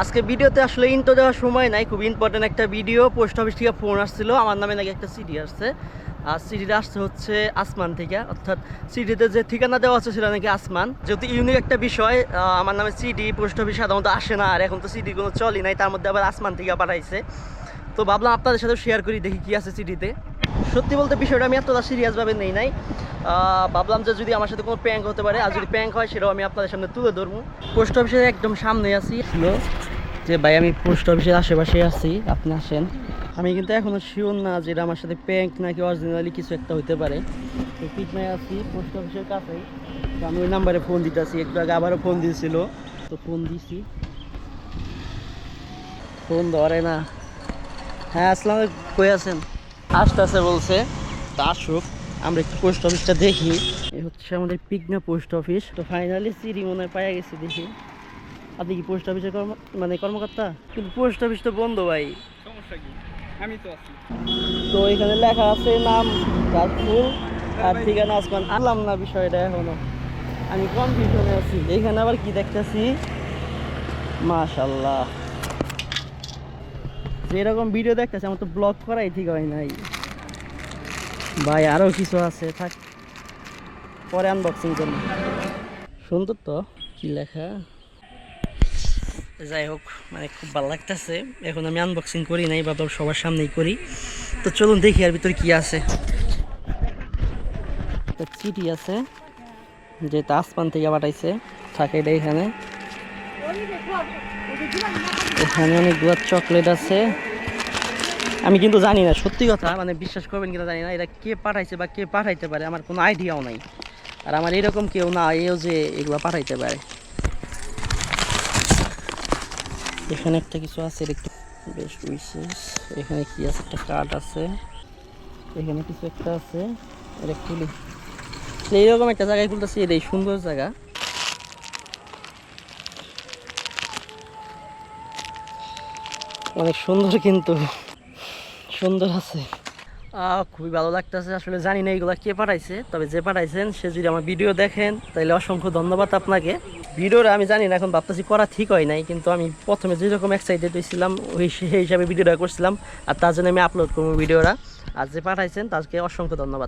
আজকে ভিডিওতে আসলে ইন্টো দেওয়ার সময় নাই, খুব ইম্পর্টেন্ট একটা ভিডিও পোস্ট অফিস থেকে ফোন আসছিল। আমার নামে নাকি একটা সিডি আসছে। আর সিডিটা আসছে হচ্ছে আসমান থেকে। অর্থাৎ সিডিতে যে ঠিকানা দেওয়া আছে সেটা নাকি আসমান। যেহেতু ইউনিক একটা বিষয় আমার নামে সিডি পোস্ট অফিস সাধারণত আসে না। আর এখন তো সিডি কোনো চলই নাই, তার মধ্যে আবার আসমান থেকে পাঠাইছে তো ভাবলাম আপনাদের সাথে শেয়ার করি, দেখি কি আছে সিডিতে সত্যি বলতে বিষয়টা আমি এতটা সিরিয়াসভাবে নেই নাই। ভাবলাম যে যদি আমার সাথে কোনো প্র্যাঙ্ক হতে পারে, আর যদি প্র্যাঙ্ক হয়, সেটাও আমি আপনাদের সামনে তুলে ধরবো। পোস্ট অফিসের একদম সামনে আছি। যে ভাই আমি পোস্ট অফিসের আশেপাশে আছি আপনি আসেন। আমি কিন্তু এখনও শিওর না যে এটা আমার সাথে প্র্যাঙ্ক নাকি অরিজিনালি কিছু একটা হতে পারে। তো ঠিক নাই আছি পোস্ট অফিসের কাছেই তো আমি ওই নাম্বারে ফোন দিতেছি। একটু আগে আবারও ফোন দিয়েছিল। তো ফোন দিছি। ফোন ধরে না। হ্যাঁ আসলাম কই আছেন? আসতেছে বলছে। তা আসুক আমরা একটু পোস্ট অফিসটা দেখি। এই হচ্ছে আমাদের পিকনা পোস্ট অফিস তো ফাইনালি সিডি মনে হয় পাওয়া গেছে দেখি। আপনি কি পোস্ট অফিসের কর্ম মানে কর্মকর্তা? কিন্তু পোস্ট অফিস তো বন্ধ ভাই। সমস্যা কি? আমি তো আছি। তো এখানে লেখা আছে নাম রাজপুর আর ঠিকানা আসমান আনলাম না বিষয়টা এখনও। আমি কনফিউশনে আছি। এখানে আবার কি দেখতেছি? মাশাল্লাহ যেরকম ভিডিও দেখতেছি আমার তো ব্লগ করাই ঠিক হয় নাই। ভাই আরও কিছু আছে থাক। পরে আনবক্সিং করব। সুন্দর তো কি লেখা? যাই হোক মানে খুব ভালো লাগতেছে। এখন আমি আনবক্সিং করি নাই বা সবার সামনেই করি। তো চলুন দেখি আর ভিতরে কি আছে। চিঠি আছে যেটা আসমান থেকে পাঠাইছে, থাকে এটা এখানে। এখানে অনেকগুলো চকলেট আছে। আমি কিন্তু জানি না, সত্যি কথা মানে বিশ্বাস করবেন কিনা জানি না এটা কে পাঠাইছে বা কে পাঠাইতে পারে, আমার কোনো আইডিয়াও নাই। আর আমার এরকম কেউ না, এও যে এগুলো পাঠাইতে পারে। এখানে একটা কিছু আছে, দেখতে বেশ উইসেস এখানে কি আছে? একটা কাঠ আছে। এখানে কিছু একটা আছে। এটা খুলি। এইরকম একটা জায়গায় খুলতেছি এটাই সুন্দর জায়গা। অনেক সুন্দর কিন্তু। সুন্দর আছে। খুবই ভালো লাগতেছে। আসলে জানি না এইগুলা কে পাঠাইছে, তবে যে পাঠাইছেন, সে যদি আমার ভিডিও দেখেন তাহলে অসংখ্য ধন্যবাদ আপনাকে। ভিডিওটা আমি জানি না, এখন ভাবতেছি করা ঠিক হয় নাই, কিন্তু আমি প্রথমে যেরকম এক্সাইটেড হয়েছিলাম, ওই সেই হিসাবে ভিডিওটা করছিলাম, আর তার জন্য আমি আপলোড করব ভিডিওটা। আর যে পাঠাইছেন, তাকে অসংখ্য ধন্যবাদ।